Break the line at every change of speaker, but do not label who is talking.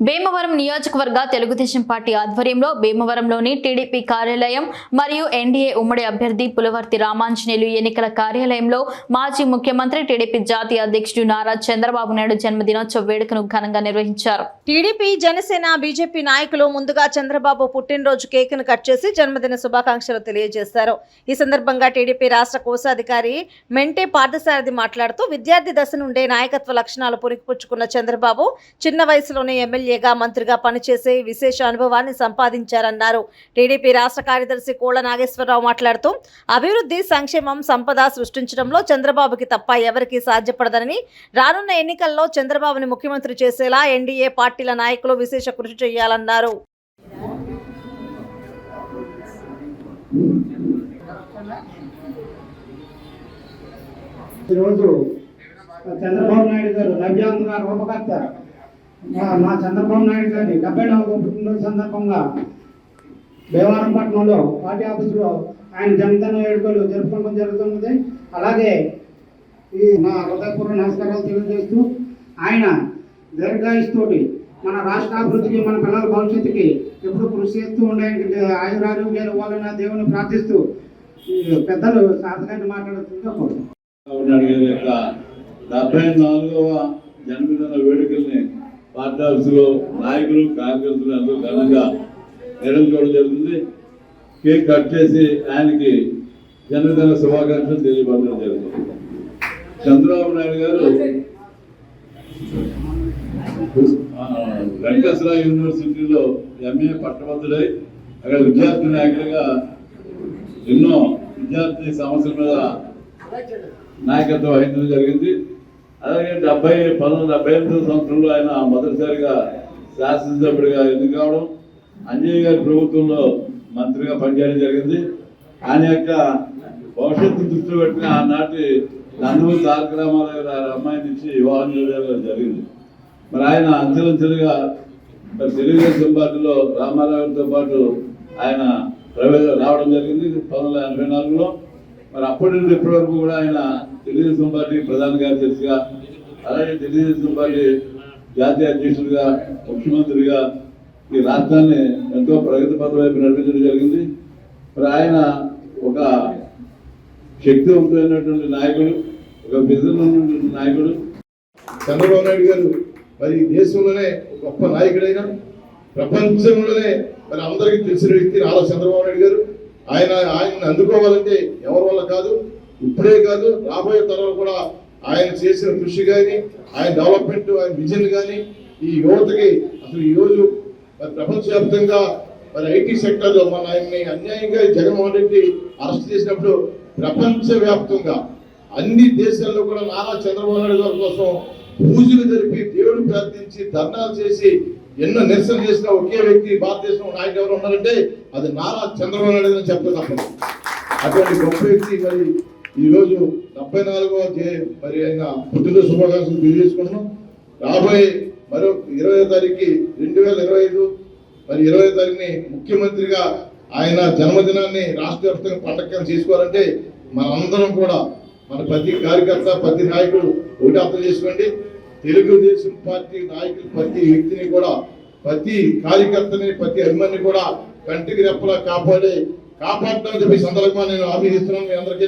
భీమవరం నియోజకవర్గ తెలుగుదేశం పార్టీ ఆధ్వర్యంలో భీమవరంలోని టీడీపీ కార్యాలయం మరియు ఎన్డీఏ ఉమ్మడి అభ్యర్థి పులవర్తి రామాంజనేయులు ఎన్నికల కార్యాలయంలో మాజీ ముఖ్యమంత్రి టీడీపీ జాతీయ అధ్యక్షుడు నారా చంద్రబాబు నాయుడు జన్మదినోత్సవ వేడుకను ఘనంగా నిర్వహించారు.
టీడీపీ జనసేన బీజేపీ నాయకులు ముందుగా చంద్రబాబు పుట్టినరోజు కేకును కట్ చేసి జన్మదిన శుభాకాంక్షలు తెలియజేశారు. ఈ సందర్భంగా టీడీపీ రాష్ట్ర కోశాధికారి మెంటే పార్థసారథి మాట్లాడుతూ విద్యార్థి దశ నుండే నాయకత్వ లక్షణాలు పురికిపుచ్చుకున్న చంద్రబాబు చిన్న వయసులోనే ఎమ్మెల్యే ఎమ్మెల్యేగా మంత్రిగా పనిచేసే విశేష అనుభవాన్ని సంపాదించారన్నారు. టీడీపీ రాష్ట్ర కార్యదర్శి కోళ్ళ నాగేశ్వరరావు మాట్లాడుతూ అభివృద్ధి సంక్షేమం సంపద సృష్టించడంలో చంద్రబాబుకి తప్ప ఎవరికీ సాధ్యపడదని రానున్న ఎన్నికల్లో చంద్రబాబుని ముఖ్యమంత్రి చేసేలా ఎన్డీఏ పార్టీల నాయకులు విశేష కృషి చేయాలన్నారు.
ఈరోజు చంద్రబాబు నాయుడు గారు నవ్యాంధ్ర రూపకర్త. మా చంద్రబాబు నాయుడు గారి డెబ్బై నాలుగో పుట్టినరోజు సందర్భంగా భీమవరం పట్టణంలో పార్టీ ఆఫీసులో ఆయన జన్మదిన వేడుకలు జరుపుకోవడం జరుగుతున్నది. అలాగే ఈ మా హృదయపూర్వ నమస్కారాలు తెలియజేస్తూ ఆయన దీర్ఘాయుస్తోటి మన రాష్ట్ర అభివృద్ధికి మన పిల్లల భవిష్యత్తుకి ఎప్పుడు కృషి చేస్తూ ఉండే ఆయురారోగ్యాలు ఇవ్వాలని దేవుని ప్రార్థిస్తూ పెద్దలు సాధకాన్ని
మాట్లాడుతుంటే యొక్క డెబ్బై నాలుగవ జన్మదిన వేడుకల్ని పార్టీ ఆఫీసులో నాయకులు కార్యకర్తలు అందరూ ఘనంగా నిర్వహించుకోవడం జరుగుతుంది. కేక్ కట్ చేసి ఆయనకి జన్మదిన శుభాకాంక్షలు తెలియపడడం జరుగుతుంది. చంద్రబాబు నాయుడు గారు వెంకటేశ్వర యూనివర్సిటీలో ఎంఏ పట్టభద్రుడై అక్కడ విద్యార్థి నాయకులుగా ఎన్నో విద్యార్థి సమస్యల మీద నాయకత్వం వహించడం జరిగింది. అలాగే డెబ్బై పంతొమ్మిది డెబ్బై ఎనిమిది సంవత్సరంలో ఆయన మొదటిసారిగా శాసనసభ్యుడిగా ఎన్నిక కావడం? అంజయ్య గారి ప్రభుత్వంలో మంత్రిగా పనిచేయడం జరిగింది. ఆయన యొక్క భవిష్యత్తు దృష్టిలో పెట్టిన ఆనాటి నందమూరి తారక రామారావు గారి అమ్మాయిని ఇచ్చి వివాహం చేయడం జరిగింది. మరి ఆయన అంచెలంచెలుగా మరి తెలుగుదేశం పార్టీలో రామారావుతో పాటు ఆయన ప్రవేశం రావడం జరిగింది. పంతొమ్మిది వందల ఎనభై నాలుగులో. మరి అప్పటి నుండి ఇప్పటి వరకు కూడా ఆయన తెలుగుదేశం పార్టీ ప్రధాన కార్యదర్శిగా అలాగే తెలుగుదేశం పార్టీ జాతీయ అధ్యక్షుడిగా ముఖ్యమంత్రిగా ఈ రాష్ట్రాన్ని ఎంతో ప్రగతి పథం వైపు నడిపించడం జరిగింది. మరి ఆయన ఒక శక్తివంతమైనటువంటి నాయకుడు ఒక విజన్ ఉన్నటువంటి నాయకుడు.
చంద్రబాబు నాయుడు గారు మరి దేశంలోనే గొప్ప నాయకుడైన ప్రపంచంలోనే మరి అందరికీ తెలిసిన వ్యక్తి నారా చంద్రబాబు నాయుడు గారు. ఆయన ఆయన్ని అందుకోవాలంటే ఎవరి వల్ల కాదు? ఇప్పుడే కాదు. రాబోయే తరాలు కూడా ఆయన చేసిన కృషి కానీ ఆయన డెవలప్మెంట్ ఆయన విజన్ కానీ ఈ యువతకి అసలు ఈరోజు మరి ప్రపంచవ్యాప్తంగా మరి ఐటీ సెక్టర్లో మన ఆయన్ని అన్యాయంగా జగన్మోహన్ రెడ్డి అరెస్ట్ చేసినప్పుడు ప్రపంచవ్యాప్తంగా అన్ని దేశాల్లో కూడా నారా చంద్రబాబు నాయుడు గారి కోసం పూజలు జరిపి దేవుడు ప్రార్థించి ధర్నాలు చేసి ఎన్నో నిరసన చేసిన ఒకే వ్యక్తి భారతదేశంలో నాయకుడు ఎవరు ఉన్నారంటే అది నారా చంద్రబాబు నాయుడు అని చెప్పే తప్పదు. అటువంటి గొప్ప వ్యక్తి మరి ఈరోజు డెబ్బై నాలుగవ మరి ఆయన పుట్టినరోజు శుభాకాంక్షలు తెలియజేసుకుంటున్నాం. రాబోయే మరో ఇరవై తారీఖు రెండు వేల ఇరవై ఐదు మరి ఇరవై తారీఖుని ముఖ్యమంత్రిగా ఆయన జన్మదినాన్ని రాష్ట్ర వ్యాప్తంగా పండగ చేసుకోవాలంటే మనందరం కూడా మన ప్రతి కార్యకర్త ప్రతి నాయకుడు ఒకటి అర్థం చేసుకోండి తెలుగుదేశం పార్టీ నాయకులు ప్రతి వ్యక్తిని కూడా ప్రతి కార్యకర్తని ప్రతి అభిమాని కూడా కంటికి రెప్పలా కాపాడే కాపాడటం చెప్పి సందర్భంగా నేను హామీ ఇస్తున్నాను మీ అందరికీ.